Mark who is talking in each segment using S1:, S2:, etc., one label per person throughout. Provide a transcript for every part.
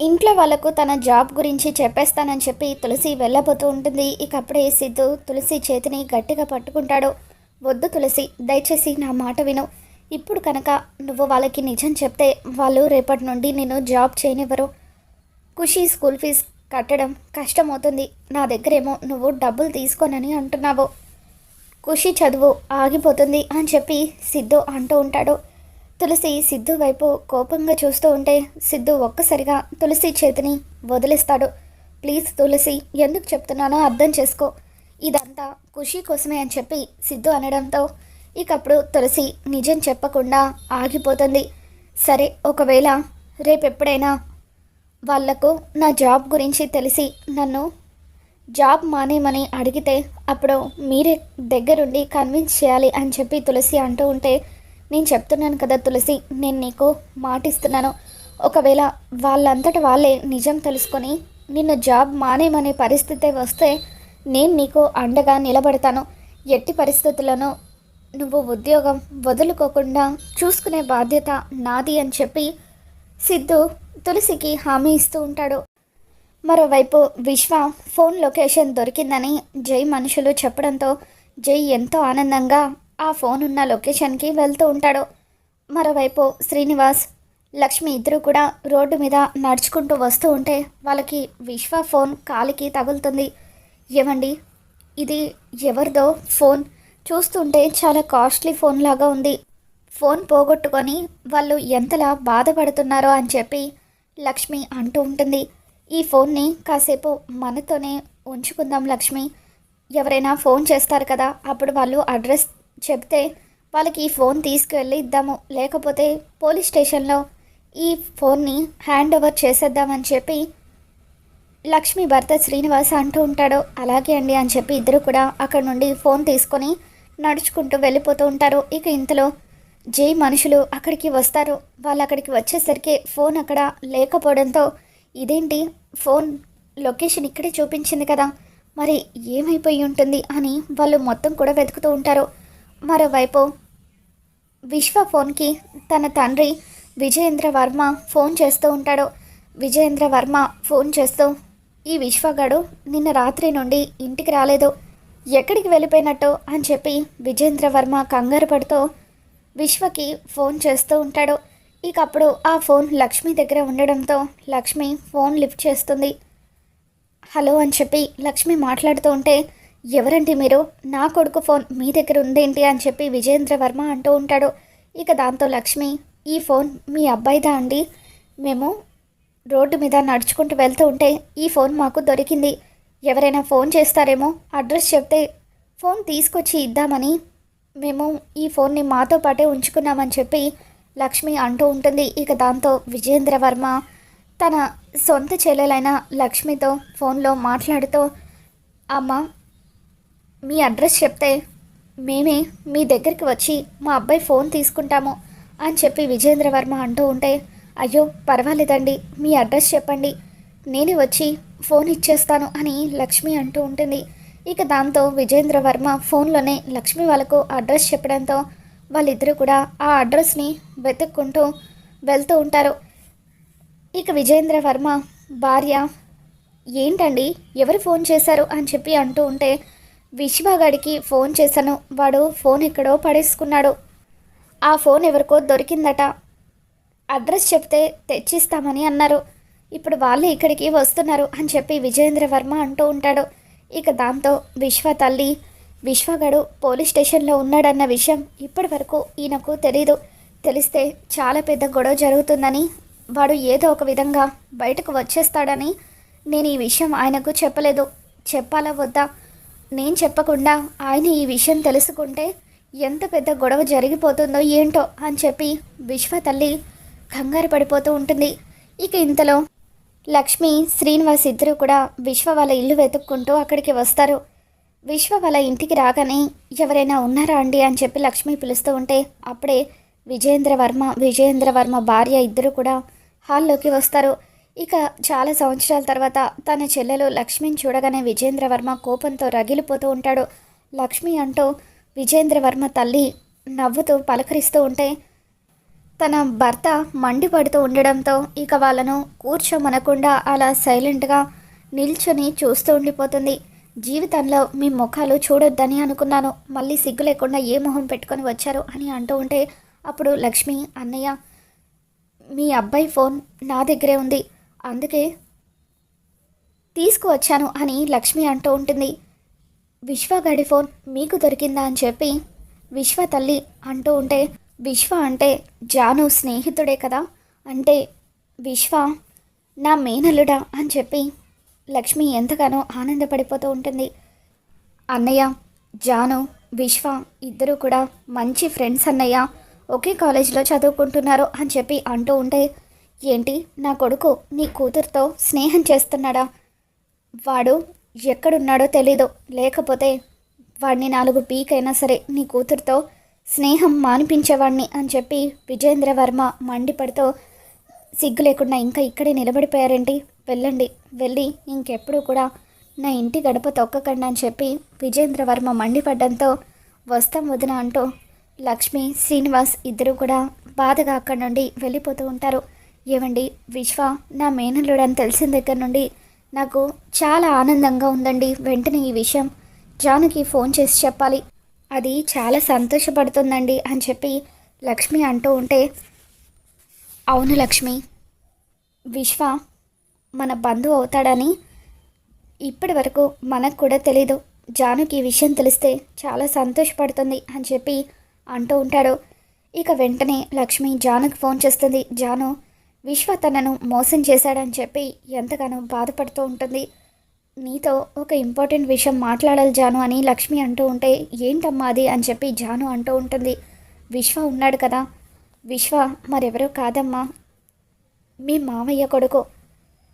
S1: ఇంట్లో వాళ్ళకు తన జాబ్ గురించి చెప్పేస్తానని చెప్పి తులసి వెళ్ళబోతూ ఉంటుంది. ఇక అప్పుడే సిద్ధు తులసి చేతిని గట్టిగా పట్టుకుంటాడు. వద్దు తులసి దయచేసి నా మాట విను. ఇప్పుడు కనుక నువ్వు వాళ్ళకి నిజం చెప్తే వాళ్ళు రేపటి నుండి నేను జాబ్ చేయనివ్వరు. ఖుషి స్కూల్ ఫీజ్ కట్టడం కష్టమవుతుంది. నా దగ్గరేమో నువ్వు డబ్బులు తీసుకోనని అంటున్నావు. ఖుషి చదువు ఆగిపోతుంది అని చెప్పి సిద్ధు అంటూ ఉంటాడు. తులసి సిద్ధు వైపు కోపంగా చూస్తూ ఉంటే సిద్ధు ఒక్కసారిగా తులసి చేతిని వదిలేస్తాడు. ప్లీజ్ తులసి ఎందుకు చెప్తున్నానో అర్థం చేసుకో. ఇదంతా ఖుషి కోసమే అని చెప్పి సిద్ధు అనడంతో ఇకప్పుడు తులసి నిజం చెప్పకుండా ఆగిపోతుంది. సరే ఒకవేళ రేపెప్పుడైనా వాళ్ళకు నా జాబ్ గురించి తెలిసి నన్ను జాబ్ మానేమని అడిగితే అప్పుడు మీరే దగ్గరుండి కన్విన్స్ చేయాలి అని చెప్పి తులసి అంటూ ఉంటే నేను చెప్తున్నాను కదా తులసి నేను నీకు మాటిస్తున్నాను. ఒకవేళ వాళ్ళంతట వాళ్ళే నిజం తెలుసుకొని నిన్ను జాబ్ మానేమనే పరిస్థితి వస్తే నేను నీకు అండగా నిలబడతాను. ఎట్టి పరిస్థితులను నువ్వు ఉద్యోగం వదులుకోకుండా చూసుకునే బాధ్యత నాది అని చెప్పి సిద్ధు తులసికి హామీ ఇస్తూ ఉంటాడు. మరోవైపు విశ్వ ఫోన్ లొకేషన్ దొరికిందని జై మనుషులు చెప్పడంతో జై ఎంతో ఆనందంగా ఆ ఫోన్ ఉన్న లొకేషన్కి వెళ్తూ ఉంటాడు. మరోవైపు శ్రీనివాస్ లక్ష్మి ఇద్దరు కూడా రోడ్డు మీద నడుచుకుంటూ వస్తూ ఉంటే వాళ్ళకి విశ్వ ఫోన్ కాలికి తగులుతుంది. ఏమండి ఇది ఎవరిదో ఫోన్? చూస్తుంటే చాలా కాస్ట్లీ ఫోన్ లాగా ఉంది. ఫోన్ పోగొట్టుకొని వాళ్ళు ఎంతలా బాధపడుతున్నారో అని చెప్పి లక్ష్మి అంటూ ఉంటుంది. ఈ ఫోన్ని కాసేపు మనతోనే ఉంచుకుందాం లక్ష్మి. ఎవరైనా ఫోన్ చేస్తారు కదా అప్పుడు వాళ్ళు అడ్రస్ చెప్తే వాళ్ళకి ఈ ఫోన్ తీసుకువెళ్ళి ఇద్దాము. లేకపోతే పోలీస్ స్టేషన్లో ఈ ఫోన్ని హ్యాండ్ ఓవర్ చేసేద్దామని చెప్పి లక్ష్మి భర్త శ్రీనివాస్ అంటూ ఉంటాడు. అలాగే అండి అని చెప్పి ఇద్దరు కూడా అక్కడ నుండి ఫోన్ తీసుకొని నడుచుకుంటూ వెళ్ళిపోతూ ఉంటారు. ఇక ఇంతలో జై మనుషులు అక్కడికి వస్తారు. వాళ్ళు అక్కడికి వచ్చేసరికి ఫోన్ అక్కడ లేకపోవడంతో ఇదేంటి? ఫోన్ లొకేషన్ ఇక్కడే చూపించింది కదా. మరి ఏమైపోయి ఉంటుంది అని వాళ్ళు మొత్తం కూడా వెతుకుతూ ఉంటారు. మరోవైపు విశ్వ ఫోన్కి తన తండ్రి విజయేంద్ర వర్మ ఫోన్ చేస్తూ ఉంటాడు. విజయేంద్ర వర్మ ఫోన్ చేస్తూ ఈ విశ్వగాడు నిన్న రాత్రి నుండి ఇంటికి రాలేదు. ఎక్కడికి వెళ్ళిపోయినట్టు? అని చెప్పి విజేంద్ర వర్మ కంగారు పడుతూ విశ్వకి ఫోన్ చేస్తూ ఉంటాడు. ఇక అప్పుడు ఆ ఫోన్ లక్ష్మి దగ్గర ఉండడంతో లక్ష్మి ఫోన్ లిఫ్ట్ చేస్తుంది. హలో అని చెప్పి లక్ష్మి మాట్లాడుతూ ఉంటే ఎవరండి మీరు? నా కొడుకు ఫోన్ మీ దగ్గర ఉందేంటి అని చెప్పి విజేంద్ర వర్మ అంటూ ఉంటాడు. ఇక దాంతో లక్ష్మి ఈ ఫోన్ మీ అబ్బాయిదా అండి? మేము రోడ్డు మీద నడుచుకుంటూ వెళ్తూ ఉంటే ఈ ఫోన్ మాకు దొరికింది. ఎవరైనా ఫోన్ చేస్తారేమో అడ్రస్ చెప్తే ఫోన్ తీసుకొచ్చి ఇద్దామని మేము ఈ ఫోన్ని మాతో పాటే ఉంచుకున్నామని చెప్పి లక్ష్మి అంటూ ఉంటుంది. ఇక దాంతో విజేంద్ర వర్మ తన సొంత చెల్లెలైన లక్ష్మితో ఫోన్లో మాట్లాడుతూ అమ్మ మీ అడ్రస్ చెప్తే మేమే మీ దగ్గరికి వచ్చి మా అబ్బాయి ఫోన్ తీసుకుంటాము అని చెప్పి విజేంద్ర వర్మ అంటూ ఉంటే అయ్యో పర్వాలేదండి మీ అడ్రస్ చెప్పండి. నేనే వచ్చి ఫోన్ ఇచ్చేస్తాను అని లక్ష్మి అంటూ ఉంటుంది. ఇక దాంతో విజేంద్ర వర్మ ఫోన్లోనే లక్ష్మి వాళ్ళకు అడ్రస్ చెప్పడంతో వాళ్ళిద్దరూ కూడా ఆ అడ్రస్ని వెతుక్కుంటూ వెళ్తూ ఉంటారు. ఇక విజేంద్ర వర్మ భార్య ఏంటండి? ఎవరు ఫోన్ చేశారు? అని చెప్పి అంటూ ఉంటే విశ్వగాడికి ఫోన్ చేశాను. వాడు ఫోన్ ఎక్కడో పడేసుకున్నాడు. ఆ ఫోన్ ఎవరికో దొరికిందట. అడ్రస్ చెప్తే తెచ్చిస్తామని అన్నారు. ఇప్పుడు వాళ్ళు ఇక్కడికి వస్తున్నారు అని చెప్పి విజయేంద్ర వర్మ అంటూ ఉంటాడు. ఇక దాంతో విశ్వ తల్లి విశ్వగడు పోలీస్ స్టేషన్లో ఉన్నాడన్న విషయం ఇప్పటి వరకు ఈయనకు తెలీదు. తెలిస్తే చాలా పెద్ద గొడవ జరుగుతుందని వాడు ఏదో ఒక విధంగా బయటకు వచ్చేస్తాడని నేను ఈ విషయం ఆయనకు చెప్పలేదు. చెప్పాలా వద్దా? నేను చెప్పకుండా ఆయన ఈ విషయం తెలుసుకుంటే ఎంత పెద్ద గొడవ జరిగిపోతుందో ఏంటో అని చెప్పి విశ్వ తల్లి కంగారు పడిపోతూ ఉంటుంది. ఇక ఇంతలో లక్ష్మి శ్రీనివాస్ ఇద్దరు కూడా విశ్వ వాళ్ళ ఇల్లు వెతుక్కుంటూ అక్కడికి వస్తారు. విశ్వ వాళ్ళ ఇంటికి రాగానే ఎవరైనా ఉన్నారా అండి? అని చెప్పి లక్ష్మి పిలుస్తూ ఉంటే అప్పుడే విజయేంద్ర వర్మ విజయేంద్ర వర్మ భార్య ఇద్దరు కూడా హాల్లోకి వస్తారు. ఇక చాలా సంవత్సరాల తర్వాత తన చెల్లెలు లక్ష్మిని చూడగానే విజేంద్రవర్మ కోపంతో రగిలిపోతూ ఉంటాడు. లక్ష్మి అంటూ విజేంద్రవర్మ తల్లి నవ్వుతూ పలకరిస్తూ ఉంటే తన భర్త మండిపడుతూ ఉండడంతో ఇక వాళ్ళను కూర్చోమనకుండా అలా సైలెంట్గా నిల్చొని చూస్తూ ఉండిపోతుంది. జీవితంలో మీ ముఖాలు చూడొద్దని అనుకున్నాను. మళ్ళీ సిగ్గు లేకుండా ఏ మొహం పెట్టుకొని వచ్చారు అని అంటూ ఉంటే అప్పుడు లక్ష్మి అన్నయ్య మీ అబ్బాయి ఫోన్ నా దగ్గరే ఉంది. అందుకే తీసుకువచ్చాను అని లక్ష్మి అంటూ ఉంటుంది. విశ్వ గడి ఫోన్ మీకు దొరికిందా అని చెప్పి విశ్వ తల్లి అంటూ ఉంటే విశ్వ అంటే జాను స్నేహితుడే కదా? అంటే విశ్వ నా మేనల్లుడా అని చెప్పి లక్ష్మి ఎంతగానో ఆనందపడిపోతూ ఉంటుంది. అన్నయ్య జాను విశ్వ ఇద్దరూ కూడా మంచి ఫ్రెండ్స్ అన్నయ్య ఒకే కాలేజీలో చదువుకుంటున్నారు అని చెప్పి అంటూ ఉంటే ఏంటి? నా కొడుకు నీ కూతురుతో స్నేహం చేస్తున్నాడా? వాడు ఎక్కడున్నాడో తెలీదు. లేకపోతే వాడిని నాలుగు పీకైనా సరే నీ కూతురుతో స్నేహం మానిపించేవాడిని అని చెప్పి విజేంద్ర వర్మ మండిపడితో సిగ్గు లేకుండా ఇంకా ఇక్కడే నిలబడిపోయారేంటి? వెళ్ళండి. వెళ్ళి ఇంకెప్పుడు కూడా నా ఇంటి గడప తొక్కకండి అని చెప్పి విజేంద్ర వర్మ మండిపడ్డంతో వస్తాం వదిన అంటూ లక్ష్మి శ్రీనివాస్ ఇద్దరు కూడా బాధగా అక్కడి నుండి వెళ్ళిపోతూ ఉంటారు. ఏమండి విశ్వ నా మేనల్లుడు అని తెలిసిన దగ్గర నుండి నాకు చాలా ఆనందంగా ఉందండి వెంటనే ఈ విషయం. జానుకి ఫోన్ చేసి చెప్పాలి. అది చాలా సంతోషపడుతుందండి అని చెప్పి లక్ష్మి అంటూ ఉంటే అవును లక్ష్మి. విశ్వ మన బంధువు అవుతాడని ఇప్పటి వరకు మనకు కూడా తెలీదు. జానుకి ఈ విషయం తెలిస్తే చాలా సంతోషపడుతుంది అని చెప్పి అంటూ ఉంటాడు. ఇక వెంటనే లక్ష్మి జానుకి ఫోన్ చేస్తుంది. జాను విశ్వ తనను మోసం చేశాడని చెప్పి ఎంతగానో బాధపడుతూ ఉంటుంది. నీతో ఒక ఇంపార్టెంట్ విషయం మాట్లాడాలి జాను అని లక్ష్మి అంటూ ఉంటే ఏంటమ్మా అది అని చెప్పి జాను అంటూ ఉంటుంది. విశ్వ ఉన్నాడు కదా. విశ్వ మరెవరో కాదమ్మా. మీ మామయ్య కొడుకు.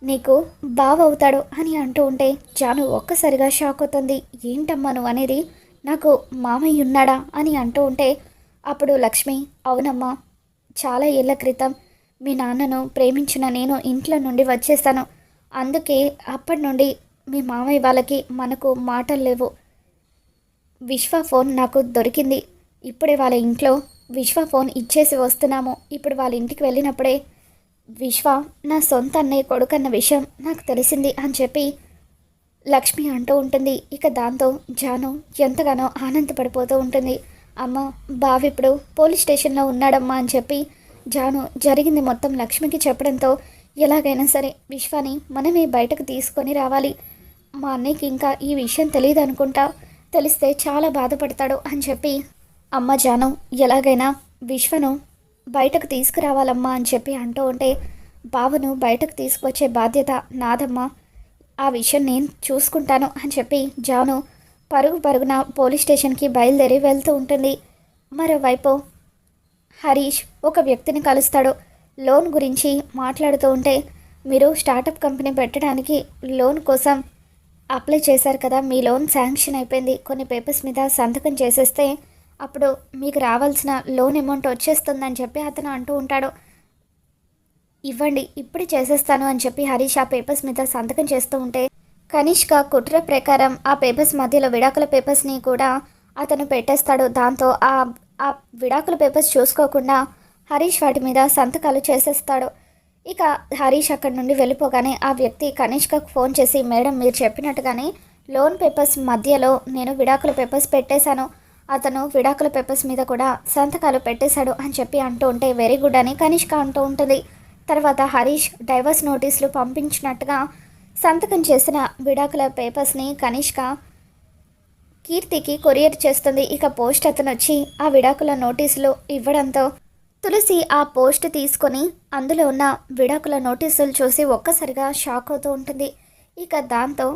S1: నీకు బావ అవుతాడు అని అంటూ ఉంటే జాను ఒక్కసారిగా షాక్ అవుతుంది. ఏంటమ్మా నువ్వు అనేది? నాకు మామయ్య ఉన్నాడా అని అంటూ ఉంటే అప్పుడు లక్ష్మి అవునమ్మా చాలా ఏళ్ళ క్రితం మీ నాన్నను ప్రేమించిన నేను ఇంట్లో నుండి వచ్చేస్తాను. అందుకే అప్పటి నుండి మీ మామయ్య వాళ్ళకి మనకు మాటలు లేవు. విశ్వ ఫోన్ నాకు దొరికింది. ఇప్పుడే వాళ్ళ ఇంట్లో విశ్వ ఫోన్ ఇచ్చేసి వస్తున్నాము. ఇప్పుడు వాళ్ళ ఇంటికి వెళ్ళినప్పుడే విశ్వ నా సొంత అన్నయ్య కొడుకన్న విషయం నాకు తెలిసింది అని చెప్పి లక్ష్మి అంటూ ఉంటుంది. ఇక దాంతో జాను ఎంతగానో ఆనందపడిపోతూ ఉంటుంది. అమ్మ బావి ఇప్పుడు పోలీస్ స్టేషన్లో ఉన్నాడమ్మా అని చెప్పి జాను జరిగింది మొత్తం లక్ష్మికి చెప్పడంతో ఎలాగైనా సరే విశ్వాని మనమే బయటకు తీసుకొని రావాలి. మా అన్నయ్యకి ఇంకా ఈ విషయం తెలియదు అనుకుంటా తెలిస్తే చాలా బాధపడతాడు అని చెప్పి అమ్మ జాను ఎలాగైనా విశ్వను బయటకు తీసుకురావాలమ్మా అని చెప్పి అంటూ ఉంటే బావను బయటకు తీసుకొచ్చే బాధ్యత నాదమ్మా. ఆ విషయం నేను చూసుకుంటాను అని చెప్పి జాను పరుగు పరుగున పోలీస్ స్టేషన్కి బయలుదేరి వెళ్తూ ఉంటుంది. మరోవైపు హరీష్ ఒక వ్యక్తిని కలుస్తాడు. లోన్ గురించి మాట్లాడుతూ ఉంటే మీరు స్టార్టప్ కంపెనీ పెట్టడానికి లోన్ కోసం అప్లై చేశారు కదా మీ లోన్ శాంక్షన్ అయిపోయింది. కొన్ని పేపర్స్ మీద సంతకం చేసేస్తే అప్పుడు మీకు రావాల్సిన లోన్ అమౌంట్ వచ్చేస్తుందని చెప్పి అతను అంటూ ఉంటాడు. ఇవ్వండి ఇప్పుడు చేసేస్తాను అని చెప్పి హరీష్ ఆ పేపర్స్ మీద సంతకం చేస్తూ ఉంటే కనిష్క కుట్ర ప్రకారం ఆ పేపర్స్ మధ్యలో విడాకుల పేపర్స్ని కూడా అతను పెట్టేస్తాడు. దాంతో ఆ ఆ విడాకుల పేపర్స్ చూసుకోకుండా హరీష్ వాటి మీద సంతకాలు చేసేస్తాడు. ఇక హరీష్ అక్కడి నుండి వెళ్ళిపోగానే ఆ వ్యక్తి కనిష్కకు ఫోన్ చేసి మేడం మీరు చెప్పినట్టుగానే లోన్ పేపర్స్ మధ్యలో నేను విడాకుల పేపర్స్ పెట్టేశాను. అతను విడాకుల పేపర్స్ మీద కూడా సంతకాలు పెట్టేశాడు అని చెప్పి అంటూ ఉంటే వెరీ గుడ్ అని కనిష్క అంటూ ఉంటుంది. తర్వాత హరీష్ డైవర్స్ నోటీసులు పంపించినట్టుగా సంతకం చేసిన విడాకుల పేపర్స్ని కనిష్క కీర్తికి కొరియర్ చేస్తుంది. ఇక పోస్ట్ అతను వచ్చి ఆ విడాకుల నోటీసులు ఇవ్వడంతో తులసి ఆ పోస్ట్ తీసుకొని అందులో ఉన్న విడాకుల నోటీసులు చూసి ఒక్కసారిగా షాక్ అవుతూ ఉంటుంది. ఇక దాంతో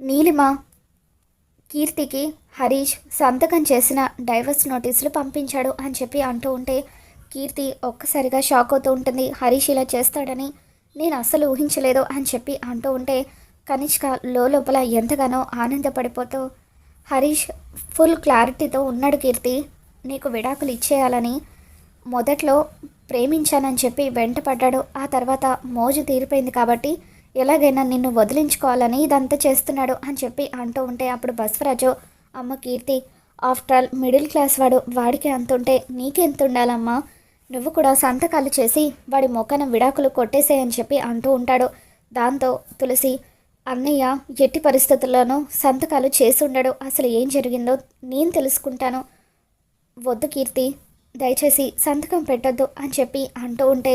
S1: నీలిమ కీర్తికి హరీష్ సంతకం చేసిన డైవర్స్ నోటీసులు పంపించాడు అని చెప్పి అంటూ ఉంటే కీర్తి ఒక్కసారిగా షాక్ అవుతూ ఉంటుంది. హరీష్ ఇలా చేస్తాడని నేను అస్సలు ఊహించలేదు అని చెప్పి అంటూ ఉంటే కనిష్క లోపల ఎంతగానో ఆనందపడిపోతూ హరీష్ ఫుల్ క్లారిటీతో ఉన్నాడు కీర్తి నీకు విడాకులు ఇచ్చేయాలని మొదట్లో ప్రేమించానని చెప్పి వెంటపడ్డాడు. ఆ తర్వాత మోజు తీరిపోయింది కాబట్టి ఎలాగైనా నిన్ను వదిలించుకోవాలని ఇదంతా చేస్తున్నాడు అని చెప్పి అంటూ ఉంటే అప్పుడు బస్వరాజు అమ్మ Keerthi after all middle class వాడు వాడికి అంత ఉంటే నీకెంత ఉండాలమ్మా? నువ్వు కూడా సంతకాలు చేసి వాడి మొక్కన విడాకులు కొట్టేసేయని చెప్పి అంటూ ఉంటాడు. దాంతో తులసి అన్నయ్య ఎట్టి పరిస్థితుల్లోనూ సంతకాలు చేసి ఉండడు అసలు ఏం జరిగిందో నేను తెలుసుకుంటాను. వద్దు కీర్తి దయచేసి సంతకం పెట్టొద్దు అని చెప్పి అంటూ ఉంటే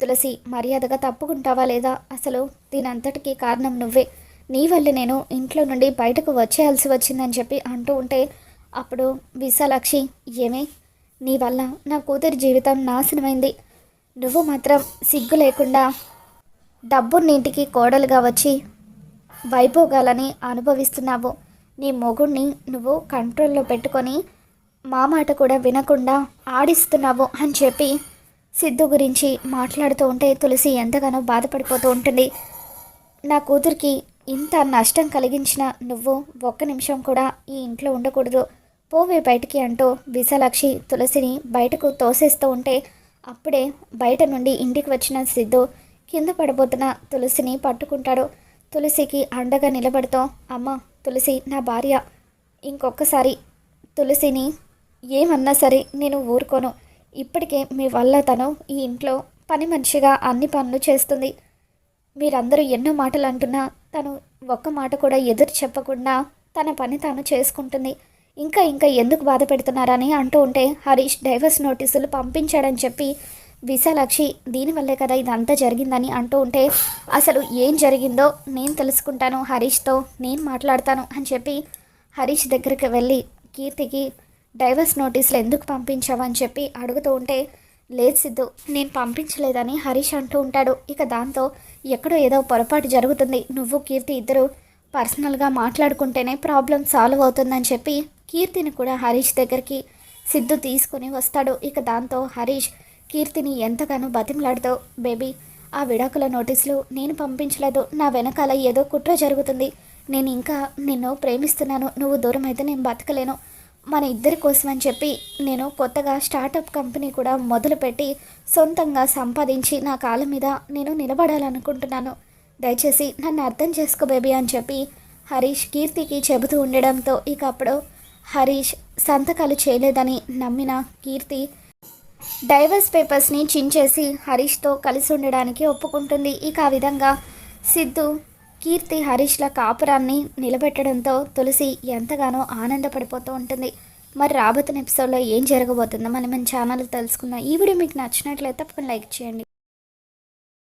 S1: తులసి మర్యాదగా తప్పుకుంటావా లేదా? అసలు దీనంతటికీ కారణం నువ్వే. నీ వల్ల నేను ఇంట్లో నుండి బయటకు వచ్చేయాల్సి వచ్చిందని చెప్పి అంటూ ఉంటే అప్పుడు విశాలాక్షి ఏమే? నీ వల్ల నా కూతురి జీవితం నాశనమైంది. నువ్వు మాత్రం సిగ్గు లేకుండా డబ్బున్నింటికి కోడలుగా వచ్చి వైభోగాలని అనుభవిస్తున్నావు. నీ మొగుణ్ణి నువ్వు కంట్రోల్లో పెట్టుకొని మా మాట కూడా వినకుండా ఆడిస్తున్నావు అని చెప్పి సిద్ధు గురించి మాట్లాడుతూ ఉంటే తులసి ఎంతగానో బాధపడిపోతూ ఉంటుంది. నా కూతురికి ఇంత నష్టం కలిగించిన నువ్వు ఒక్క నిమిషం కూడా ఈ ఇంట్లో ఉండకూడదు. పోవే బయటికి అంటూ విశాలాక్షి తులసిని బయటకు తోసేస్తూ ఉంటే అప్పుడే బయట నుండి ఇంటికి వచ్చిన సిద్ధు కింద పడబోతున్న తులసిని పట్టుకుంటాడు. తులసికి అండగా నిలబడుతూ అమ్మ తులసి నా భార్య. ఇంకొకసారి తులసిని ఏమన్నా సరే నేను ఊరుకోను. ఇప్పటికే మీ వల్ల తను ఈ ఇంట్లో పని మనిషిగా అన్ని పనులు చేస్తుంది. మీరందరూ ఎన్నో మాటలు అంటున్నా తను ఒక్క మాట కూడా ఎదురు చెప్పకుండా తన పని తాను చేసుకుంటుంది. ఇంకా ఇంకా ఎందుకు బాధ పెడుతున్నారని అంటూ ఉంటే హరీష్ డైవర్స్ నోటీసులు పంపించాడని చెప్పి విశాలాక్షి దీనివల్లే కదా ఇదంతా జరిగిందని అంటూ ఉంటే అసలు ఏం జరిగిందో నేను తెలుసుకుంటాను హరీష్తో నేను మాట్లాడతాను అని చెప్పి హరీష్ దగ్గరికి వెళ్ళి కీర్తికి డైవర్స్ నోటీసులు ఎందుకు పంపించావని చెప్పి అడుగుతూ ఉంటే లేదు సిద్ధు నేను పంపించలేదని హరీష్ అంటూ ఉంటాడు. ఇక దాంతో ఎక్కడో ఏదో పొరపాటు జరుగుతుంది. నువ్వు కీర్తి ఇద్దరు పర్సనల్గా మాట్లాడుకుంటేనే ప్రాబ్లం సాల్వ్ అవుతుందని చెప్పి కీర్తిని కూడా హరీష్ దగ్గరికి సిద్ధు తీసుకుని వస్తాడు. ఇక దాంతో హరీష్ కీర్తిని ఎంతగానో బతిమలాడుతో బేబీ ఆ విడాకుల నోటీసులు నేను పంపించలేదు. నా వెనకాల ఏదో కుట్ర జరుగుతుంది. నేను ఇంకా నిన్ను ప్రేమిస్తున్నాను. నువ్వు దూరం అయితే నేను బతకలేను. మన ఇద్దరి కోసం అని చెప్పి నేను కొత్తగా స్టార్టప్ కంపెనీ కూడా మొదలుపెట్టి సొంతంగా సంపాదించి నా కాళ్ళ మీద నేను నిలబడాలనుకుంటున్నాను. దయచేసి నన్ను అర్థం చేసుకో బేబీ అని చెప్పి హరీష్ కీర్తికి చెబుతూ ఉండడంతో ఇక అప్పుడు హరీష్ సంతకాలు చేయలేదని నమ్మిన కీర్తి డైవర్స్ పేపర్స్ని చించేసి హరీష్తో కలిసి ఉండడానికి ఒప్పుకుంటుంది. ఇక ఆ విధంగా సిద్ధు కీర్తి హరీష్ల కాపురాన్ని నిలబెట్టడంతో తులసి ఎంతగానో ఆనందపడిపోతూ ఉంటుంది. మరి రాబోతున్న ఎపిసోడ్లో ఏం జరగబోతుందో మనం మన ఛానల్ తెలుసుకుందాం. ఈ వీడియో మీకు నచ్చినట్లయితే తప్పకుండా లైక్ చేయండి.